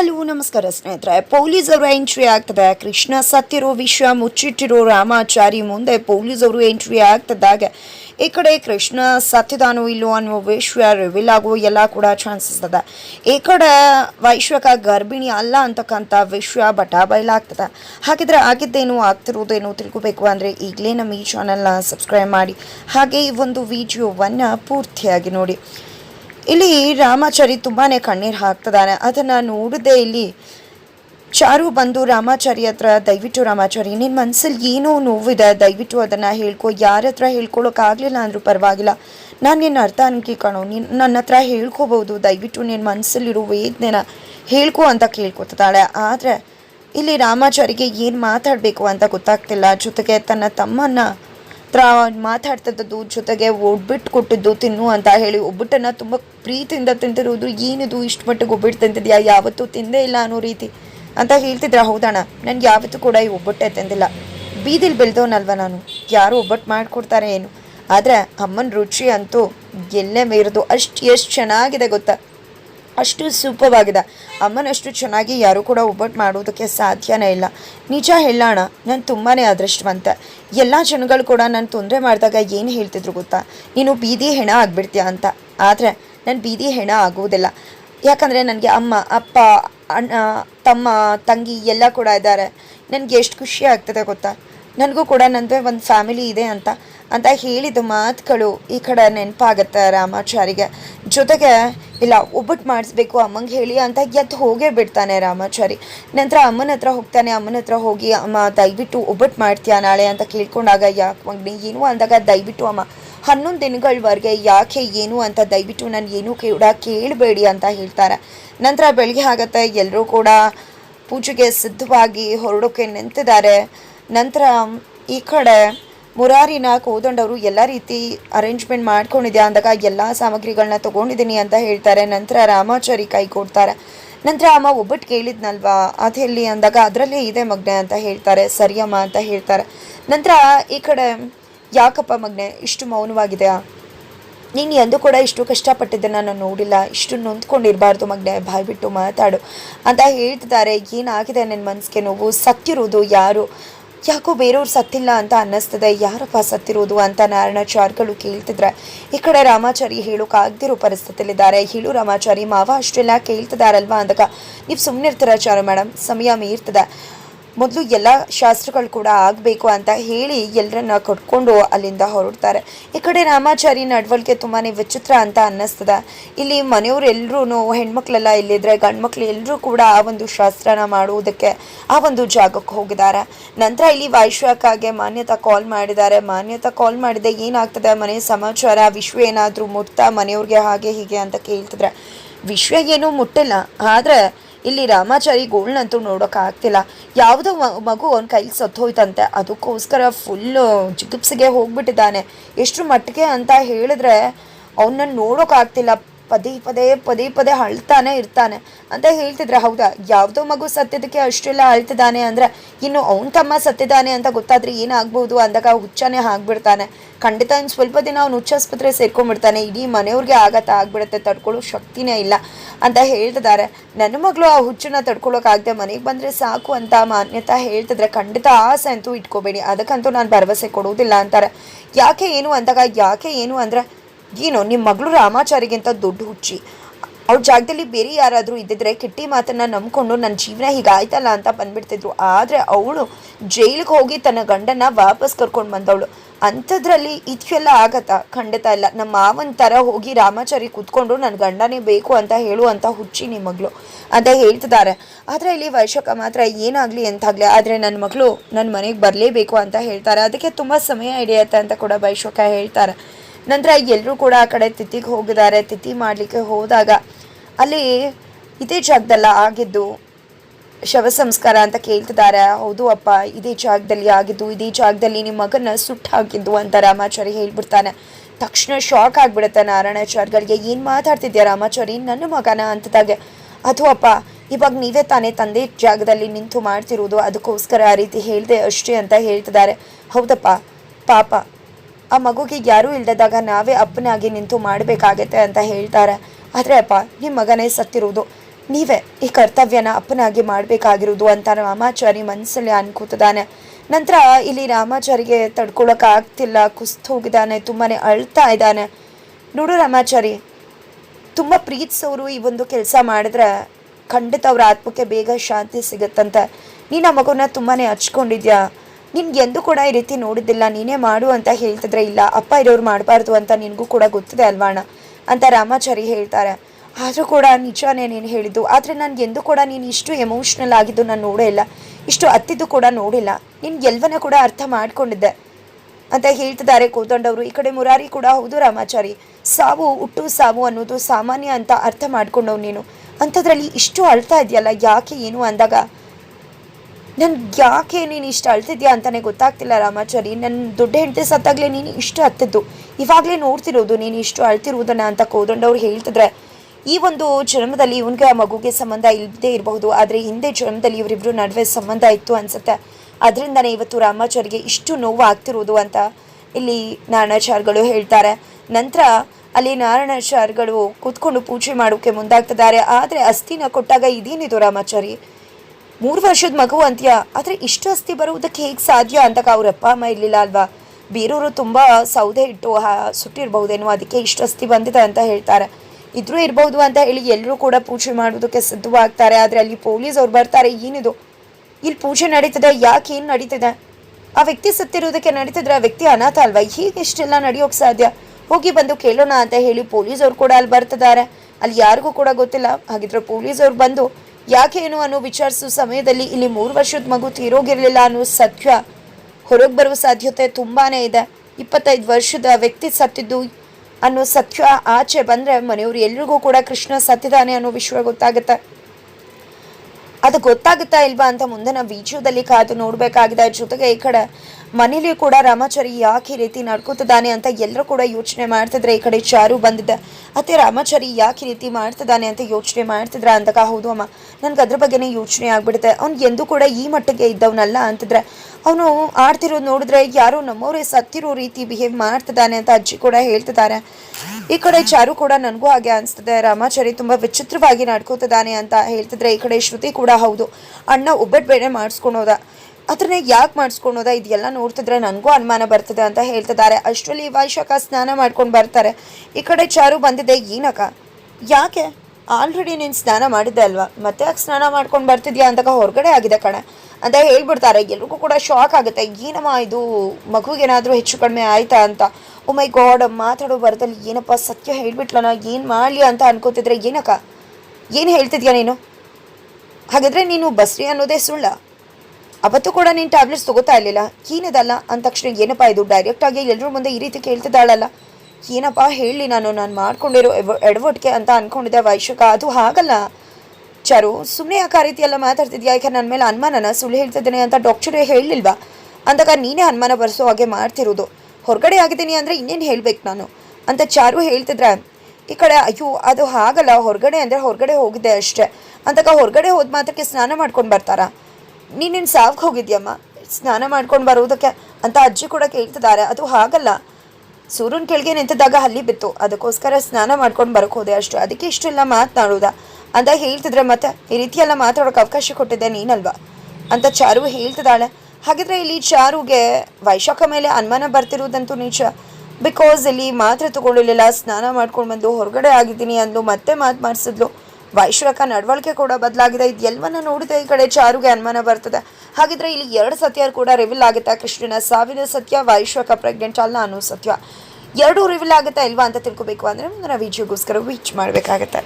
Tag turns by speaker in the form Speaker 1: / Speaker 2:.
Speaker 1: Hello ನಮಸ್ಕಾರ ಸ್ನೇಹಿತರೆ. ಪೊಲೀಸರು ಎಂಟ್ರಿ ಆಗ್ತದೆ. ಕೃಷ್ಣ ಸತ್ತಿರೋ ವಿಷಯ ಮುಚ್ಚಿಟ್ಟಿರೋ ರಾಮಾಚಾರಿ ಮುಂದೆ ಪೊಲೀಸರು ಎಂಟ್ರಿ ಆಗ್ತದಾಗ ಈ ಕಡೆ ಕೃಷ್ಣ ಸತ್ತಿದಾನೋ ಇಲ್ಲೋ ಅನ್ನೋ ವಿಶ್ವ ರಿವೀಲ್ ಆಗೋ ಎಲ್ಲ ಕೂಡ ಚಾನ್ಸಸ್ ಅದ. ಈ ಕಡೆ ವೈಶ್ವಕ ಗರ್ಭಿಣಿ ಅಲ್ಲ ಅಂತಕ್ಕಂಥ ವಿಷಯ ಬಟ ಬಯಲಾಗ್ತದೆ ಹಾಗಿದ್ರೆ ಆಗಿದ್ದೇನು ಆಗ್ತಿರೋದೇನು ತಿಳ್ಕೊಬೇಕು ಅಂದರೆ ಈಗಲೇ ನಮ್ಮ ಈ ಚಾನಲ್ನ ಸಬ್ಸ್ಕ್ರೈಬ್ ಮಾಡಿ. ಹಾಗೆ ಈ ಒಂದು ವಿಡಿಯೋವನ್ನು ಪೂರ್ತಿಯಾಗಿ ನೋಡಿ. ಇಲ್ಲಿ ರಾಮಾಚಾರಿ ತುಂಬಾ ಕಣ್ಣೀರು ಹಾಕ್ತಿದ್ದಾನೆ ಅದನ್ನು ನೋಡದೆ ಇಲ್ಲಿ ಚಾರು ಬಂದು ರಾಮಾಚಾರಿ ಹತ್ರ, ದಯವಿಟ್ಟು ರಾಮಾಚಾರಿ ನಿನ್ನ ಮನಸ್ಸಲ್ಲಿ ಏನೋ ನೋವಿದೆ, ದಯವಿಟ್ಟು ಅದನ್ನು ಹೇಳ್ಕೊ. ಯಾರ ಹತ್ರ ಹೇಳ್ಕೊಳಕ್ಕಾಗಲಿಲ್ಲ ಅಂದರೂ ಪರವಾಗಿಲ್ಲ. ನಾನು ನಿನ್ನ ಅರ್ಥ ಅನ್ಕಿ ಕಣೋ ನಿನ್ನ ನನ್ನ ಹತ್ರ ಹೇಳ್ಕೊಬೋದು, ದಯವಿಟ್ಟು ನಿನ್ನ ಮನಸ್ಸಲ್ಲಿರೋ ವೇದನೆನ ಹೇಳ್ಕೊ ಅಂತ ಕೇಳ್ಕೊತಿದ್ದಾಳೆ. ಆದರೆ ಇಲ್ಲಿ ರಾಮಾಚಾರಿಗೆ ಏನು ಮಾತಾಡಬೇಕು ಅಂತ ಗೊತ್ತಾಗ್ತಿಲ್ಲ. ಜೊತೆಗೆ ತನ್ನ ತಮ್ಮನ್ನ ಹತ್ರ ಮಾತಾಡ್ತಿದ್ದದ್ದು, ಜೊತೆಗೆ ಒಬ್ಬಿಟ್ಟು ಕೊಟ್ಟಿದ್ದು ತಿನ್ನು ಅಂತ ಹೇಳಿ ಒಬ್ಬಿಟ್ಟನ್ನ ತುಂಬ ಪ್ರೀತಿಯಿಂದ ತಿಂತಿರೋದು, ಏನಿದು ಇಷ್ಟು ಮಟ್ಟಿಗೆ ಒಬ್ಬಿಟ್ಟು ತಿಂತಿದ್ಯಾ? ಯಾವತ್ತೂ ತಿಂದೇ ಇಲ್ಲ ಅನ್ನೋ ರೀತಿ ಅಂತ ಹೇಳ್ತಿದ್ರ? ಹೌದಣ್ಣ. ನನ್ಗೆ ಯಾವತ್ತೂ ಕೂಡ ಈ ಒಬ್ಬಟ್ಟೆ ತಿಂದಿಲ್ಲ. ಬೀದಿಲಿ ಬೆಳೆದವನಲ್ವ ನಾನು. ಯಾರು ಒಬ್ಬಟ್ಟು ಮಾಡಿಕೊಡ್ತಾರೆ ಏನು? ಆದರೆ ಅಮ್ಮನ ರುಚಿ ಅಂತೂ ಎಲ್ಲೇ ಮೀರೋದು ಅಷ್ಟು ಎಷ್ಟು ಚೆನ್ನಾಗಿದೆ ಗೊತ್ತಾ? ಅಷ್ಟು ಸೂಪವಾಗಿದೆ ಅಮ್ಮನಷ್ಟು ಚೆನ್ನಾಗಿ ಯಾರೂ ಕೂಡ ಒಬ್ಬಟ್ಟು ಮಾಡೋದಕ್ಕೆ ಸಾಧ್ಯನೇ ಇಲ್ಲ. ನಿಜ ಹೇಳೋಣ ನಾನು ತುಂಬಾ ಅದೃಷ್ಟವಂತ. ಎಲ್ಲ ಜನಗಳು ಕೂಡ ನಾನು ತೊಂದರೆ ಮಾಡಿದಾಗ ಏನು ಹೇಳ್ತಿದ್ರು ಗೊತ್ತಾ? ನೀನು ಬೀದಿ ಹೆಣ ಆಗಿಬಿಡ್ತೀಯ ಅಂತ. ಆದರೆ ನಾನು ಬೀದಿ ಹೆಣ ಆಗುವುದಿಲ್ಲ. ಯಾಕಂದರೆ ನನಗೆ ಅಮ್ಮ, ಅಪ್ಪ, ಅಣ್ಣ, ತಮ್ಮ, ತಂಗಿ ಎಲ್ಲ ಕೂಡ ಇದ್ದಾರೆ. ನನಗೆ ಎಷ್ಟು ಖುಷಿ ಆಗ್ತದೆ ಗೊತ್ತಾ? ನನಗೂ ಕೂಡ ನನ್ನದೇ ಒಂದು ಫ್ಯಾಮಿಲಿ ಇದೆ ಅಂತ. ಅಂತ ಹೇಳಿದ ಮಾತುಗಳು ಈ ಕಡೆ ನೆನಪಾಗತ್ತೆ ರಾಮಾಚಾರಿಗೆ. ಜೊತೆಗೆ, ಇಲ್ಲ, ಒಬ್ಬಟ್ಟು ಮಾಡಿಸ್ಬೇಕು, ಅಮ್ಮಂಗೆ ಹೇಳಿ ಅಂತ ಎದ್ದು ಹೋಗೇ ಬಿಡ್ತಾನೆ ರಾಮಾಚಾರಿ. ನಂತರ ಅಮ್ಮನ ಹತ್ರ ಹೋಗ್ತಾನೆ, ಅಮ್ಮನ ಹತ್ರ ಹೋಗಿ, ಅಮ್ಮ, ದಯವಿಟ್ಟು ಒಬ್ಬಟ್ಟು ಮಾಡ್ತೀಯಾ ನಾಳೆ? ಅಂತ ಕೇಳ್ಕೊಂಡಾಗ, ಯಾಕೆ ಮಗ್ನಿ, ಏನು? ಅಂದಾಗ, ದಯವಿಟ್ಟು, ಅಮ್ಮ, ಹನ್ನೊಂದು ದಿನಗಳವರೆಗೆ ಯಾಕೆ ಏನು ಅಂತ ದಯವಿಟ್ಟು ನಾನು ಏನು ಕೂಡ ಕೇಳಬೇಡಿ ಅಂತ ಹೇಳ್ತಾರೆ. ನಂತರ ಬೆಳಿಗ್ಗೆ ಆಗತ್ತೆ ಎಲ್ಲರೂ ಕೂಡ ಪೂಜೆಗೆ ಸಿದ್ಧವಾಗಿ ಹೊರಡೋಕೆ ನಿಂತಿದ್ದಾರೆ. ನಂತರ ಈ ಕಡೆ ಮುರಾರಿನ ಕೋದಂಡವರು ಎಲ್ಲ ರೀತಿ ಅರೇಂಜ್ಮೆಂಟ್ ಮಾಡ್ಕೊಂಡಿದ್ಯಾ ಅಂದಾಗ ಎಲ್ಲ ಸಾಮಗ್ರಿಗಳನ್ನ ತಗೊಂಡಿದ್ದೀನಿ ಅಂತ ಹೇಳ್ತಾರೆ. ನಂತರ ರಾಮಾಚಾರಿ ಕೈ ಕೊಡ್ತಾರೆ. ನಂತರ ಅಮ್ಮ ಒಬ್ಬಟ್ಟು ಕೇಳಿದ್ನಲ್ವಾ? ಅದೆಲ್ಲಿ ಅಂದಾಗ ಅದರಲ್ಲೇ ಇದೆ ಮಗ್ನೆ ಅಂತ ಹೇಳ್ತಾರೆ. ಸರಿಯಮ್ಮ ಅಂತ ಹೇಳ್ತಾರೆ. ನಂತರ ಈ ಕಡೆ, ಯಾಕಪ್ಪ ಮಗ್ನೆ, ಇಷ್ಟು ಮೌನವಾಗಿದೆಯಾ? ನೀನು ಎಂದು ಕೂಡ ಇಷ್ಟು ಕಷ್ಟಪಟ್ಟಿದ್ದನ್ನು ನಾನು ನೋಡಿಲ್ಲ. ಇಷ್ಟು ನೊಂದ್ಕೊಂಡಿರಬಾರ್ದು ಮಗ್ನೆ ಬಾಯ್ಬಿಟ್ಟು ಮಾತಾಡು ಅಂತ ಹೇಳ್ತಿದ್ದಾರೆ. ಏನಾಗಿದೆ ನನ್ನ ಮನಸ್ಸಿಗೆ ನೋವು? ಸತ್ತಿರೋದು ಯಾರು? ಯಾಕೋ ಬೇರೆಯವ್ರು ಸತ್ತಿಲ್ಲ ಅಂತ ಅನ್ನಿಸ್ತದೆ, ಯಾರಪ್ಪ ಸತ್ತಿರೋದು ಅಂತ ನಾರಾಯಣಾಚಾರ್ಯಗಳು ಕೇಳ್ತಿದ್ರೆ. ಈ ಕಡೆ ರಾಮಾಚಾರಿ ಹೇಳೋಕ್ಕಾಗ್ದಿರೋ ಪರಿಸ್ಥಿತಿಯಲ್ಲಿದ್ದಾರೆ. ಹೇಳು ರಾಮಾಚಾರಿ, ಮಾವ ಅಷ್ಟೆಲ್ಲ ಕೇಳ್ತಿದಾರಲ್ವಾ ಅಂದಾಗ, ನೀವು ಸುಮ್ಮನೆ ಇರ್ತೀರ ಚಾರು ಮೇಡಮ್ ಸಮಯ ಮೀರ್ತದೆ. ಮೊದಲು ಎಲ್ಲ ಶಾಸ್ತ್ರಗಳು ಕೂಡ ಆಗಬೇಕು ಅಂತ ಹೇಳಿ ಎಲ್ಲರನ್ನ ಕಟ್ಕೊಂಡು ಅಲ್ಲಿಂದ ಹೊರಡ್ತಾರೆ. ಈ ಕಡೆ ರಾಮಾಚಾರಿ ನಡವಳಿಕೆ ತುಂಬಾ ವಿಚಿತ್ರ ಅಂತ ಅನ್ನಿಸ್ತದೆ. ಇಲ್ಲಿ ಮನೆಯವರೆಲ್ಲರೂ ಹೆಣ್ಮಕ್ಳೆಲ್ಲ ಇಲ್ಲಿದ್ರೆ ಗಂಡ್ಮಕ್ಳು ಎಲ್ಲರೂ ಕೂಡ ಆ ಒಂದು ಶಾಸ್ತ್ರನ ಮಾಡುವುದಕ್ಕೆ ಆ ಒಂದು ಜಾಗಕ್ಕೆ ಹೋಗಿದ್ದಾರೆ. ನಂತರ ಇಲ್ಲಿ ವೈಶ್ವಕಾಗೆ ಮಾನ್ಯತಾ ಕಾಲ್ ಮಾಡಿದ್ದಾರೆ. ಮಾನ್ಯತಾ ಕಾಲ್ ಮಾಡಿದೆ, ಏನಾಗ್ತದೆ? ಮನೆ ಸಮಾಚಾರ, ವಿಶ್ವ ಏನಾದರೂ ಮುಟ್ತಾ ಮನೆಯವ್ರಿಗೆ ಹಾಗೆ ಹೀಗೆ ಅಂತ ಕೇಳ್ತಿದ್ರೆ. ವಿಶ್ವ ಏನೂ ಮುಟ್ಟಿಲ್ಲ, ಆದರೆ ಇಲ್ಲಿ ರಾಮಾಚಾರಿ ಗೋಲ್ನಂತೂ ನೋಡೋಕ್ಕಾಗ್ತಿಲ್ಲ ಯಾವುದೋ ಮಗು ಅವ್ನ ಕೈಲಿ ಸತ್ತೋಯ್ತಂತೆ. ಅದಕ್ಕೋಸ್ಕರ ಫುಲ್ಲು ಚಿಕಿತ್ಸೆಗೆ ಹೋಗ್ಬಿಟ್ಟಿದ್ದಾನೆ. ಎಷ್ಟು ಮಟ್ಟಿಗೆ ಅಂತ ಹೇಳಿದ್ರೆ, ಅವನನ್ನು ನೋಡೋಕ್ಕಾಗ್ತಿಲ್ಲ ಪದೇ ಪದೇ ಪದೇ ಪದೇ ಅಳ್ತಾನೆ ಇರ್ತಾನೆ. ಅಂತ ಹೇಳ್ತಿದ್ರೆ, ಹೌದಾ? ಯಾವುದೋ ಮಗು ಸತ್ಯದಕ್ಕೆ ಅಷ್ಟೆಲ್ಲ ಅಳ್ತಿದ್ದಾನೆ ಅಂದರೆ ಇನ್ನು ಅವನ ತಮ್ಮ ಸತ್ತಿದ್ದಾನೆ ಅಂತ ಗೊತ್ತಾದ್ರೆ ಏನಾಗ್ಬೋದು? ಅಂದಾಗ ಹುಚ್ಚನೇ ಆಗ್ಬಿಡ್ತಾನೆ. ಖಂಡಿತ ಇನ್ನು ಸ್ವಲ್ಪ ದಿನ ಅವ್ನು ಹುಚ್ಚಾಸ್ಪತ್ರೆ ಸೇರ್ಕೊಂಡ್ಬಿಡ್ತಾನೆ. ಇಡೀ ಮನೆಯವ್ರಿಗೆ ಆಘಾತ ಆಗ್ಬಿಡುತ್ತೆ, ತಡ್ಕೊಳ್ಳೋ ಶಕ್ತಿನೇ ಇಲ್ಲ ಅಂತ ಹೇಳ್ತಿದ್ದಾರೆ. ನನ್ನ ಮಗಳು ಆ ಹುಚ್ಚನ್ನ ತಡ್ಕೊಳಕ್ಕಾಗದೆ ಮನೆಗೆ ಬಂದರೆ ಸಾಕು ಅಂತ ಮಾನ್ಯತಾ ಹೇಳ್ತಿದ್ರೆ, ಖಂಡಿತ ಆಸೆ ಅಂತೂ ಇಟ್ಕೋಬೇಡಿ. ಅದಕ್ಕಂತೂ ನಾನು ಭರವಸೆ ಕೊಡುವುದಿಲ್ಲ ಅಂತಾರೆ. ಯಾಕೆ ಏನು ಅಂದಾಗ, ಯಾಕೆ ಏನು ಅಂದರೆ ಏನು ನಿಮ್ಮ ಮಗಳು ರಾಮಾಚಾರಿಗಿಂತ ದೊಡ್ಡ ಹುಚ್ಚಿ. ಅವ್ರ ಜಾಗದಲ್ಲಿ ಬೇರೆ ಯಾರಾದರೂ ಇದ್ದಿದ್ರೆ ಕಿಟ್ಟಿ ಮಾತನ್ನು ನಂಬ್ಕೊಂಡು ನನ್ನ ಜೀವನ ಹೀಗಾಯ್ತಲ್ಲ ಅಂತ ಬಂದ್ಬಿಡ್ತಿದ್ರು. ಆದರೆ ಅವಳು ಜೈಲಿಗೆ ಹೋಗಿ ತನ್ನ ಗಂಡನ ವಾಪಸ್ ಕರ್ಕೊಂಡು ಬಂದವಳು. ಅಂಥದ್ರಲ್ಲಿ ಇದೆಲ್ಲ ಆಗತ್ತಾ? ಖಂಡಿತ ಇಲ್ಲ. ನಮ್ಮ ಮಾವನ ಥರ ಹೋಗಿ ರಾಮಾಚಾರಿ ಕೂತ್ಕೊಂಡು ನನ್ನ ಗಂಡನೇ ಬೇಕು ಅಂತ ಹೇಳುವಂಥ ಹುಚ್ಚಿ ನಿಮ್ಮ ಮಗಳು. ಅಂತ ಹೇಳ್ತಿದ್ದಾರೆ ಆದರೆ ಇಲ್ಲಿ ವೈಶಕ ಮಾತ್ರ ಏನಾಗಲಿ ಅಂತಾಗಲಿ ಆದರೆ ನನ್ನ ಮಗಳು ನನ್ನ ಮನೆಗೆ ಬರಲೇಬೇಕು ಅಂತ ಹೇಳ್ತಾರೆ. ಅದಕ್ಕೆ ತುಂಬ ಸಮಯ ಹಿಡಿಯತ್ತೆ ಅಂತ ಕೂಡ ವೈಶಕ ಹೇಳ್ತಾರೆ. ನಂತರ ಎಲ್ಲರೂ ಕೂಡ ಆ ಕಡೆ ತಿಥಿಗೆ ಹೋಗಿದ್ದಾರೆ. ತಿಥಿ ಮಾಡಲಿಕ್ಕೆ ಹೋದಾಗ ಅಲ್ಲಿ ಇದೇ ಜಾಗದಲ್ಲ ಆಗಿದ್ದು ಶವ ಸಂಸ್ಕಾರ ಅಂತ ಕೇಳ್ತಿದ್ದಾರೆ. ಹೌದು ಅಪ್ಪ, ಇದೇ ಜಾಗದಲ್ಲಿ ಆಗಿದ್ದು, ಇದೇ ಜಾಗದಲ್ಲಿ ನಿಮ್ಮ ಮಗನ ಸುಟ್ಟು ಹಾಕಿದ್ದು ಅಂತ ರಾಮಾಚಾರಿ ಹೇಳ್ಬಿಡ್ತಾನೆ. ತಕ್ಷಣ ಶಾಕ್ ಆಗಿಬಿಡುತ್ತೆ ನಾರಾಯಣಾಚಾರ್ಯಗಳಿಗೆ ಏನು ಮಾತಾಡ್ತಿದ್ಯಾ ರಾಮಾಚಾರಿ? ನನ್ನ ಮಗನ ಅಂತದಾಗೆ. ಅದು ಅಪ್ಪ, ಇವಾಗ ನೀವೇ ತಾನೇ ತಂದೆ ಜಾಗದಲ್ಲಿ ನಿಂತು ಮಾಡ್ತಿರೋದು. ಅದಕ್ಕೋಸ್ಕರ ಆ ರೀತಿ ಹೇಳಿದೆ ಅಷ್ಟೇ ಅಂತ ಹೇಳ್ತಿದ್ದಾರೆ. ಹೌದಪ್ಪ, ಪಾಪ. ಆ ಮಗುಗೆ ಯಾರೂ ಇಲ್ಲದಾಗ ನಾವೇ ಅಪ್ಪನಾಗಿ ನಿಂತು ಮಾಡಬೇಕಾಗತ್ತೆ ಅಂತ ಹೇಳ್ತಾರೆ. ಆದರೆ ಅಪ್ಪ ನಿಮ್ಮ ಮಗನೇ ಸತ್ತಿರೋದು. ನೀವೇ ಈ ಕರ್ತವ್ಯನ ಅಪ್ಪನಾಗಿ ಮಾಡಬೇಕಾಗಿರೋದು ಅಂತ ರಾಮಾಚಾರಿ ಮನಸ್ಸಲ್ಲಿ ಅನ್ಕೋತಿದ್ದಾನೆ. ನಂತರ ಇಲ್ಲಿ ರಾಮಾಚಾರಿಗೆ ತಡ್ಕೊಳಕ್ಕೆ ಆಗ್ತಿಲ್ಲ, ಕುಸ್ತು ಹೋಗಿದ್ದಾನೆ ತುಂಬಾ ಅಳ್ತಾ ಇದ್ದಾನೆ. ನೋಡು ರಾಮಾಚಾರಿ, ತುಂಬ ಪ್ರೀತಿಸೋರು ಈ ಒಂದು ಕೆಲಸ ಮಾಡಿದ್ರೆ ಖಂಡಿತ ಅವ್ರ ಆತ್ಮಕ್ಕೆ ಬೇಗ ಶಾಂತಿ ಸಿಗುತ್ತಂತೆ. ನೀನು ಆ ಮಗುನ ತುಂಬಾ ಹಚ್ಕೊಂಡಿದ್ಯಾ? ನಿನ್ಗೆ ಎಂದೂ ಕೂಡ ಈ ರೀತಿ ನೋಡಿದ್ದಿಲ್ಲ, ನೀನೇ ಮಾಡು ಅಂತ ಹೇಳ್ತಿದ್ರೆ ಇಲ್ಲ, ಅಪ್ಪ ಇರೋರು ಮಾಡಬಾರ್ದು ಅಂತ ನಿನಗೂ ಕೂಡ ಗೊತ್ತಿದೆ ಅಲ್ವಾಣ ಅಂತ ರಾಮಾಚಾರಿ ಹೇಳ್ತಾರೆ. ಆದರೂ ಕೂಡ ನಿಜಾನೇ ನೀನು ಹೇಳಿದ್ದು, ಆದರೆ ನನಗೆ ಎಂದೂ ಕೂಡ ನೀನು ಇಷ್ಟು ಎಮೋಷ್ನಲ್ ಆಗಿದ್ದು ನಾನು ನೋಡೇ ಇಲ್ಲ. ಇಷ್ಟು ಅತ್ತಿದ್ದು ಕೂಡ ನೋಡಿಲ್ಲ. ನಿನ್ಗೆ ಎಲ್ಲವನ್ನ ಕೂಡ ಅರ್ಥ ಮಾಡ್ಕೊಂಡಿದ್ದೆ ಅಂತ ಹೇಳ್ತಿದ್ದಾರೆ ಕೋದಂಡವರು. ಈ ಕಡೆ ಮುರಾರಿ ಕೂಡ ಹೌದು ರಾಮಾಚಾರಿ. ಸಾವು, ಹುಟ್ಟು ಸಾವು ಅನ್ನೋದು ಸಾಮಾನ್ಯ ಅಂತ ಅರ್ಥ ಮಾಡ್ಕೊಂಡವ್ ನೀನು. ಅಂಥದ್ರಲ್ಲಿ ಇಷ್ಟು ಅಳ್ತಾ ಇದೆಯಲ್ಲ, ಯಾಕೆ ಏನು ಅಂದಾಗ ನನ್ಗೆ ಯಾಕೆ ನೀನು ಇಷ್ಟು ಅಳ್ತಿದ್ಯಾ ಅಂತಾನೆ ಗೊತ್ತಾಗ್ತಿಲ್ಲ ರಾಮಾಚಾರಿ. ನನ್ನ ದೊಡ್ಡ ಹೆಂಡತಿ ಸತ್ತಾಗ್ಲೇ ನೀನು ಇಷ್ಟು ಹತ್ತಿದ್ದು ಇವಾಗಲೇ ನೋಡ್ತಿರೋದು ನೀನು ಇಷ್ಟು ಅಳ್ತಿರುವುದನ್ನ ಅಂತ ಕೋದಂಡವ್ರು ಹೇಳ್ತಿದ್ರೆ. ಈ ಒಂದು ಜನ್ಮದಲ್ಲಿ ಇವನಿಗೆ ಆ ಮಗುಗೆ ಸಂಬಂಧ ಇಲ್ಲದೇ ಇರಬಹುದು. ಆದರೆ ಹಿಂದೆ ಜನ್ಮದಲ್ಲಿ ಇವರಿಬ್ರು ನಡುವೆ ಸಂಬಂಧ ಇತ್ತು ಅನ್ಸುತ್ತೆ. ಅದರಿಂದನೇ ಇವತ್ತು ರಾಮಾಚಾರಿಗೆ ಇಷ್ಟು ನೋವು ಆಗ್ತಿರೋದು ಅಂತ ಇಲ್ಲಿ ನಾರಾಯಣಾಚಾರ್ಗಳು ಹೇಳ್ತಾರೆ. ನಂತರ ಅಲ್ಲಿ ನಾರಾಯಣಾಚಾರ್ಗಳು ಕೂತ್ಕೊಂಡು ಪೂಜೆ ಮಾಡೋಕೆ ಮುಂದಾಗ್ತಿದ್ದಾರೆ. ಆದರೆ ಅಸ್ಥಿನ ಕೊಟ್ಟಾಗ ಇದೇನಿದು ರಾಮಾಚಾರಿ? ಮೂರು ವರ್ಷದ ಮಗು ಅಂತ್ಯ. ಆದರೆ ಇಷ್ಟು ಅಸ್ತಿ ಬರುವುದಕ್ಕೆ ಹೇಗೆ ಸಾಧ್ಯ ಅಂತ ಅವ್ರ ಅಪ್ಪ ಅಮ್ಮ ಇರಲಿಲ್ಲ ಅಲ್ವಾ? ಬೇರೆಯವರು ತುಂಬ ಸೌದೆ ಇಟ್ಟು ಸುಟ್ಟಿರ್ಬಹುದೇನೋ ಅದಕ್ಕೆ ಇಷ್ಟು ಅಸ್ತಿ ಬಂದಿದೆ ಅಂತ ಹೇಳ್ತಾರೆ. ಇದ್ರೂ ಇರಬಹುದು ಅಂತ ಹೇಳಿ ಎಲ್ಲರೂ ಕೂಡ ಪೂಜೆ ಮಾಡೋದಕ್ಕೆ ಸಿದ್ಧವಾಗ್ತಾರೆ. ಆದರೆ ಅಲ್ಲಿ ಪೊಲೀಸ್ ಅವ್ರು ಬರ್ತಾರೆ, ಏನಿದು? ಇಲ್ಲಿ ಪೂಜೆ ನಡೀತದೆ, ಯಾಕೆ ಏನು ನಡೀತದೆ? ಆ ವ್ಯಕ್ತಿ ಸತ್ತಿರೋದಕ್ಕೆ ನಡೀತಿದ್ರೆ ಆ ವ್ಯಕ್ತಿ ಅನಾಥ ಅಲ್ವಾ? ಹೀಗೆ ಇಷ್ಟೆಲ್ಲ ನಡೆಯೋಕೆ ಸಾಧ್ಯ? ಹೋಗಿ ಬಂದು ಕೇಳೋಣ ಅಂತ ಹೇಳಿ ಪೊಲೀಸ್ ಅವ್ರು ಕೂಡ ಅಲ್ಲಿ ಬರ್ತಿದ್ದಾರೆ. ಅಲ್ಲಿ ಯಾರಿಗೂ ಕೂಡ ಗೊತ್ತಿಲ್ಲ. ಹಾಗಿದ್ರೆ ಪೊಲೀಸ್ ಅವ್ರು ಬಂದು ಯಾಕೆ ಏನು ಅನ್ನೋ ವಿಚಾರಿಸೋ ಸಮಯದಲ್ಲಿ ಇಲ್ಲಿ ಮೂರು ವರ್ಷದ ಮಗು ತೀರೋಗಿರಲಿಲ್ಲ ಅನ್ನೋ ಸತ್ಯ ಹೊರಗೆ ಬರುವ ಸಾಧ್ಯತೆ ತುಂಬಾನೇ ಇದೆ. ಇಪ್ಪತ್ತೈದು ವರ್ಷದ ವ್ಯಕ್ತಿ ಸತ್ತಿದ್ದು ಅನ್ನೋ ಸತ್ಯ ಆಚೆ ಬಂದ್ರೆ ಮನೆಯವರು ಎಲ್ರಿಗೂ ಕೂಡ ಕೃಷ್ಣ ಸತ್ತಿದ್ದಾನೆ ಅನ್ನೋ ವಿಷಯ ಗೊತ್ತಾಗುತ್ತೆ. ಅದು ಗೊತ್ತಾಗುತ್ತಾ ಇಲ್ವಾ ಅಂತ ಮುಂದೆ ನಾವು ಕಾದು ನೋಡಬೇಕಾಗಿದೆ. ಜೊತೆಗೆ ಈ ಕಡೆ ಮನೇಲಿ ಕೂಡ ರಾಮಾಚಾರಿ ಯಾಕೆ ಈ ರೀತಿ ನಡ್ಕೋತಿದ್ದಾನೆ ಅಂತ ಎಲ್ಲರೂ ಕೂಡ ಯೋಚನೆ ಮಾಡ್ತಿದ್ರೆ. ಈ ಕಡೆ ಚಾರು ಬಂದಿದ್ದೆ ಅತ್ತೆ, ರಾಮಾಚಾರಿ ಯಾಕೆ ಈ ರೀತಿ ಮಾಡ್ತಿದ್ದಾನೆ ಅಂತ ಯೋಚನೆ ಮಾಡ್ತಿದ್ರ ಅಂದಾಗ, ಹೌದು ಅಮ್ಮ, ನನ್ಗೆ ಅದ್ರ ಬಗ್ಗೆನೇ ಯೋಚನೆ ಆಗ್ಬಿಡುತ್ತೆ. ಅವ್ನು ಎಂದೂ ಕೂಡ ಈ ಮಟ್ಟಿಗೆ ಇದ್ದವನಲ್ಲ ಅಂತಿದ್ರೆ. ಅವನು ಆಡ್ತಿರೋದು ನೋಡಿದ್ರೆ ಯಾರೋ ನಮ್ಮವರೇ ಸತ್ತಿರೋ ರೀತಿ ಬಿಹೇವ್ ಮಾಡ್ತಿದ್ದಾನೆ ಅಂತ ಅಜ್ಜಿ ಕೂಡ ಹೇಳ್ತಿದ್ದಾರೆ. ಈ ಕಡೆ ಚಾರು ಕೂಡ ನನಗೂ ಹಾಗೆ ಅನಿಸ್ತದೆ. ರಾಮಾಚಾರಿ ತುಂಬಾ ವಿಚಿತ್ರವಾಗಿ ನಡ್ಕೋತಿದ್ದಾನೆ ಅಂತ ಹೇಳ್ತಿದ್ರೆ ಈ ಕಡೆ ಶ್ರುತಿ ಕೂಡ ಹೌದು. ಅಣ್ಣ ಒಬ್ಬಟ್ಟು ಬೇರೆ ಮಾಡಿಸ್ಕೊಳೋದ ಅದನ್ನ ಯಾಕೆ ಮಾಡಿಸ್ಕೊಳೋದ ಇದೆಲ್ಲ ನೋಡ್ತಿದ್ರೆ ನನಗೂ ಅನುಮಾನ ಬರ್ತದೆ ಅಂತ ಹೇಳ್ತಿದ್ದಾರೆ. ಅಷ್ಟರಲ್ಲಿ ವೈಶಾಖ ಸ್ನಾನ ಮಾಡ್ಕೊಂಡು ಬರ್ತಾರೆ. ಈ ಕಡೆ ಚಾರು ಬಂದಿದೆ. ಏನಕ್ಕ? ಯಾಕೆ? ಆಲ್ರೆಡಿ ನೀನು ಸ್ನಾನ ಮಾಡಿದ್ದೆ ಅಲ್ವಾ? ಮತ್ತೆ ಯಾಕೆ ಸ್ನಾನ ಮಾಡ್ಕೊಂಡು ಬರ್ತಿದ್ಯಾ ಅಂದಾಗ ಹೊರಗಡೆ ಆಗಿದೆ ಕಣೆ. ಅಂತ ಹೇಳ್ಬಿಡ್ತಾರೆ. ಎಲ್ರಿಗೂ ಕೂಡ ಶಾಕ್ ಆಗುತ್ತೆ. ಏನಮ್ಮ ಇದು? ಮಗುಗೇನಾದರೂ ಹೆಚ್ಚು ಕಡಿಮೆ ಆಯ್ತಾ ಅಂತ? ಓ ಮೈ ಗಾಡ್, ಮಾತಾಡೋ ಬರದಲ್ಲಿ ಏನಪ್ಪ ಸತ್ಯ ಹೇಳ್ಬಿಟ್ಲನ? ಏನು ಮಾಡಲಿ ಅಂತ ಅನ್ಕೋತಿದ್ರೆ ಏನಕ್ಕ? ಏನು ಹೇಳ್ತಿದ್ಯಾ ನೀನು? ಹಾಗಾದರೆ ನೀನು ಬಸ್ರಿ ಅನ್ನೋದೇ ಸುಳ್ಳ. ಅವತ್ತು ಕೂಡ ನೀನು ಟ್ಯಾಬ್ಲೆಟ್ಸ್ ತಗೋತಾ ಇರಲಿಲ್ಲ. ಏನದಲ್ಲ ಅಂದ ತಕ್ಷಣ ಏನಪ್ಪ ಇದು? ಡೈರೆಕ್ಟಾಗಿ ಎಲ್ಲರ ಮುಂದೆ ಈ ರೀತಿ ಕೇಳ್ತಿದ್ದಾಳಲ್ಲ. ಏನಪ್ಪ ಹೇಳಿ ನಾನು ನಾನು ಮಾಡ್ಕೊಂಡಿರೋ ಎಡವಟ್ಟಿಗೆ ಅಂತ ಅನ್ಕೊಂಡಿದ್ದೆ ವೈಶಕ. ಅದು ಹಾಗಲ್ಲ. ಚಾರು ಸುಮ್ಮನೆ ಯಾಕೆ ಆ ರೀತಿ ಎಲ್ಲ ಮಾತಾಡ್ತಿದ್ಯಾ? ಯಾಕೆ ನನ್ನ ಮೇಲೆ ಅನುಮಾನನ ಸುಳ್ಳು ಹೇಳ್ತಿದ್ದೇನೆ ಅಂತ ಡಾಕ್ಟರೇ ಹೇಳಲಿಲ್ವಾ? ಅಂದಾಗ ನೀನೇ ಅನುಮಾನ ಬರೆಸೋ ಹಾಗೆ ಮಾಡ್ತಿರೋದು. ಹೊರಗಡೆ ಆಗಿದ್ದೀನಿ ಅಂದರೆ ಇನ್ನೇನು ಹೇಳ್ಬೇಕು ನಾನು? ಅಂತ ಚಾರು ಹೇಳ್ತಿದ್ರೆ, ಈ ಕಡೆ ಅಯ್ಯೋ, ಅದು ಹಾಗಲ್ಲ. ಹೊರಗಡೆ ಅಂದರೆ ಹೊರಗಡೆ ಹೋಗಿದ್ದೆ ಅಷ್ಟೇ. ಅಂದಾಗ ಹೊರಗಡೆ ಹೋದ ಮಾತ್ರಕ್ಕೆ ಸ್ನಾನ ಮಾಡ್ಕೊಂಡು ಬರ್ತಾರಾ? ನೀನೇನು ಸಾವ್ಗೆ ಹೋಗಿದ್ಯಮ್ಮ? ಸ್ನಾನ ಮಾಡ್ಕೊಂಡು ಬರುವುದಕ್ಕೆ ಅಂತ ಅಜ್ಜಿ ಕೂಡ ಕೇಳ್ತಿದ್ದಾರೆ. ಅದು ಹಾಗಲ್ಲ. ಸೂರ್ಯನ ಕೆಳಗೆ ನಿಂತಿದ್ದಾಗ ಹಲ್ಲಿ ಬಿತ್ತು. ಅದಕ್ಕೋಸ್ಕರ ಸ್ನಾನ ಮಾಡ್ಕೊಂಡು ಬರಕ್ಕೆ ಹೋದೆ ಅಷ್ಟು. ಅದಕ್ಕೆ ಇಷ್ಟೆಲ್ಲ ಮಾತನಾಡೋದ ಅಂತ ಹೇಳ್ತಿದ್ರೆ ಮತ್ತೆ ಈ ರೀತಿಯೆಲ್ಲ ಮಾತಾಡೋಕೆ ಅವಕಾಶ ಕೊಟ್ಟಿದ್ದೆ ನೀನಲ್ವಾ? ಅಂತ ಚಾರು ಹೇಳ್ತಿದ್ದಾಳೆ. ಹಾಗಿದ್ರೆ ಇಲ್ಲಿ ಚಾರುಗೆ ವೈಶಾಖ ಮೇಲೆ ಅನುಮಾನ ಬರ್ತಿರೋದಂತೂ ನಿಜ. ಬಿಕಾಸ್ ಇಲ್ಲಿ ಮಾತ್ರೆ ತಗೊಳ್ಳಿಲ್ಲ, ಸ್ನಾನ ಮಾಡ್ಕೊಂಡು ಬಂದು ಹೊರಗಡೆ ಆಗಿದ್ದೀನಿ ಅಂದು ಮತ್ತೆ ಮಾತು ಮಾಡಿಸಿದ್ಲು ವೈಶ್ವಕ ನಡವಳಿಕೆ ಕೂಡ ಬದಲಾಗಿದೆ. ಇದು ಎಲ್ಲವನ್ನ ನೋಡಿದ ಈ ಕಡೆ ಚಾರುಗೆ ಅನುಮಾನ ಬರ್ತದೆ. ಹಾಗಿದ್ರೆ ಇಲ್ಲಿ ಎರಡು ಸತ್ಯ ಕೂಡ ರಿವಿಲ್ ಆಗುತ್ತೆ. ಕೃಷ್ಣನ ಸಾವಿನ ಸತ್ಯ, ವೈಶ್ವಕ ಪ್ರೆಗ್ನೆಂಟ್ ಅಲ್ಲ ಅನ್ನೋ ಸತ್ಯ. ಎರಡೂ ರಿವಿಲ್ ಆಗುತ್ತಾ ಇಲ್ವಾ ಅಂತ ತಿಳ್ಕೊಬೇಕು ಅಂದ್ರೆ ಮುಂದಿನ ವಿಜಯಗೋಸ್ಕರ ವೀಚ್ ಮಾಡಬೇಕಾಗತ್ತೆ.